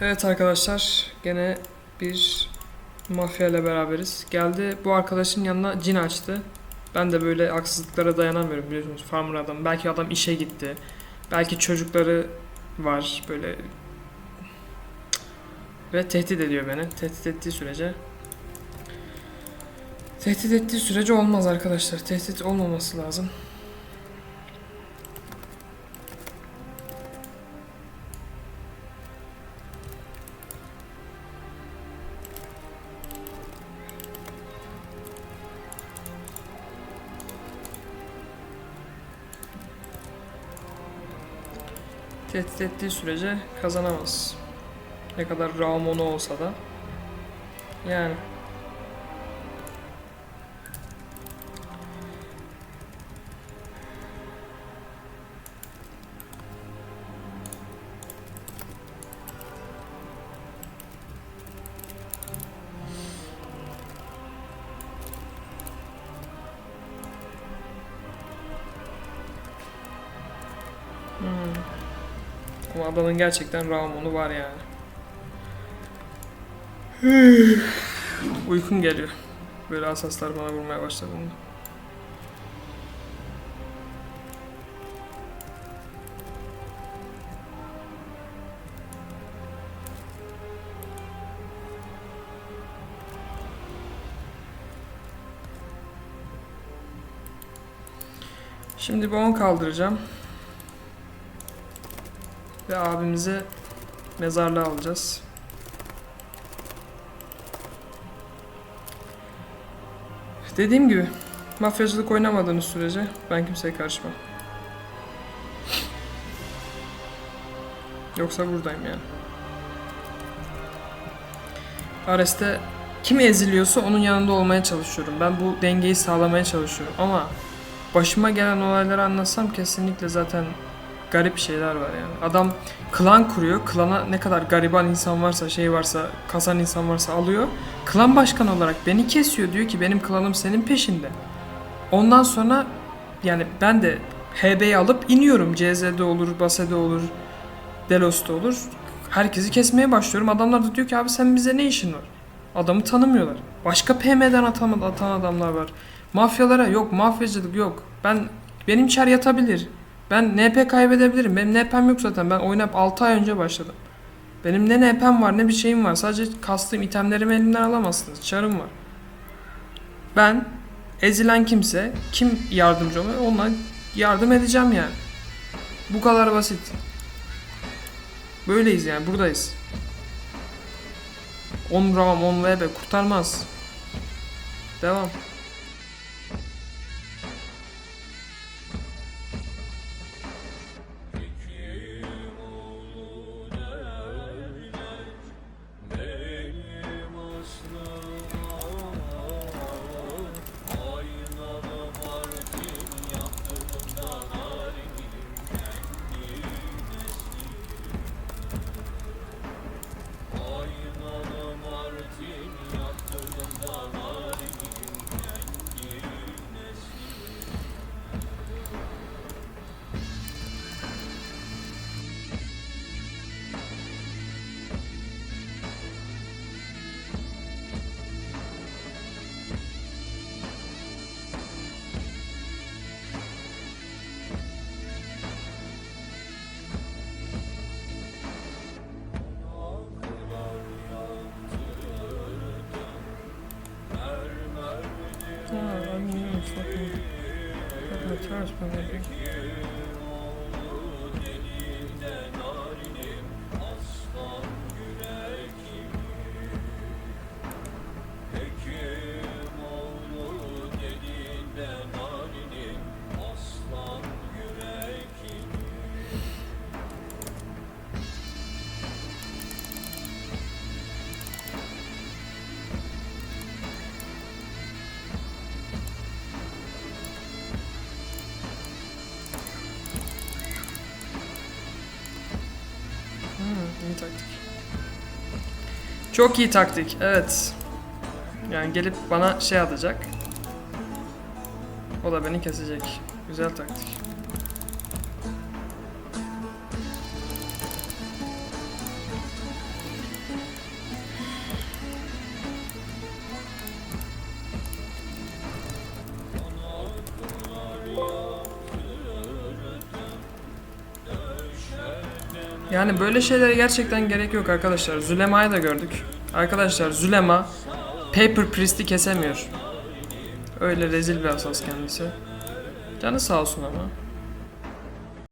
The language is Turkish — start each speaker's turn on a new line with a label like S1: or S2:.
S1: Evet arkadaşlar gene bir mafya ile beraberiz. Geldi bu arkadaşın yanına cin açtı. Ben de böyle haksızlıklara dayanamıyorum biliyorsunuz farmer adam. Belki adam işe gitti. Belki çocukları var böyle ve tehdit ediyor beni. Tehdit ettiği sürece Tehdit ettiği sürece olmaz arkadaşlar. Tehdit olmaması lazım. Tehdit ettiği sürece kazanamaz. Ne kadar Ramonu olsa da. Yani. Hmm. Ama adamın gerçekten Ramon'u var yani. Uykum geliyor. Böyle asaslar bana vurmaya başladığında. Şimdi bir 10 kaldıracağım. Ve abimize mezarlığa alacağız. Dediğim gibi mafyacılık oynamadığınız sürece ben kimseye karışmam. Yoksa buradayım yani. Ares'te kim eziliyorsa onun yanında olmaya çalışıyorum. Ben bu dengeyi sağlamaya çalışıyorum ama başıma gelen olayları anlatsam kesinlikle zaten garip şeyler var yani. Adam klan kuruyor. Klana ne kadar gariban insan varsa, şey varsa, kasan insan varsa alıyor. Klan başkanı olarak beni kesiyor. Diyor ki benim klanım senin peşinde. Ondan sonra yani ben de HB'yi alıp iniyorum. CZ'de olur, Base'de olur, Delos'ta olur. Herkesi kesmeye başlıyorum. Adamlar da diyor ki abi sen bize ne işin var? Adamı tanımıyorlar. Başka PM'den atan, atan adamlar var. Mafyalara yok, mafyacılık yok. Ben benim çar yatabilir. Ben NP kaybedebilirim. Benim NP'm yok zaten. Ben oynayıp 6 ay önce başladım. Benim ne NP'm var ne bir şeyim var. Sadece kastığım itemlerimi elimden alamazsınız. Çarım var. Ben ezilen kimse, kim yardımcı oluyor ona yardım edeceğim yani. Bu kadar basit. Böyleyiz yani buradayız. 10 RAM 10 VB kurtarmaz. Devam. I mean, it's fucking. a, like a church, but Çok iyi taktik, evet. Yani gelip bana şey atacak. O da beni kesecek. Güzel taktik. Yani böyle şeylere gerçekten gerek yok arkadaşlar. Zulema'yı da gördük. Arkadaşlar Zulema Paper Priest'i kesemiyor. Öyle rezil bir asas kendisi. Canı sağ olsun ama.